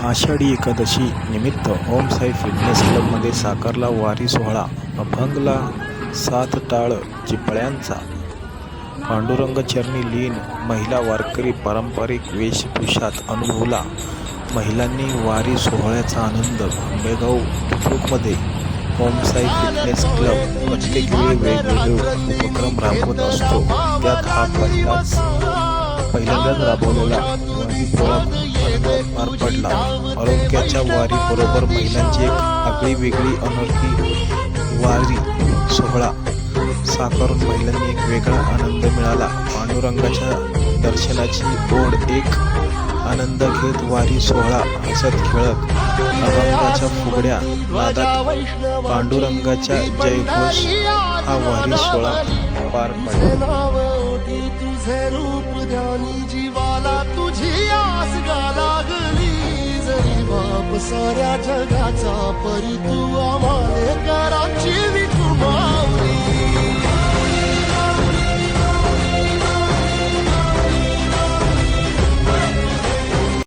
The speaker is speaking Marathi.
आषाढी एकादशी निमित्त ओम साई फिटनेस क्लबमध्ये साकारला वारी सोहळा अभंगला सात टाळ चिपळ्यांचा. पांडुरंग चरणी लीन महिला वारकरी पारंपरिक वेशभूषात अनुभवला. महिलांनी वारी सोहळ्याचा आनंद आंबेगाव बुद्रुकमध्ये ओमसाई फिटनेस क्लब प्रत्येक वेळी वेगवेगळे उपक्रम राबवत असतो. त्यात हा पहिलाच पहिल्यांदाच राबवलेला वारी पार पडला. आरोग्याच्या वारी बरोबर महिलांची एक आगळी वेगळी अनोखी वारी सोहळा. साकारून महिलांनी एक वेगळा आनंद मिळाला. पांडुरंगाच्या दर्शनाची ओढ एक आनंद घेत वारी सोहळा हसत खेळत. अभंगाच्या फुगड्या नादात पांडुरंगाच्या जयघोष हा वारी सोहळा पार पडला. तुझे रूप ध्यानी जीवाला तुझी आस गा लागली जरी बाप साऱ्या जगाचा परी तू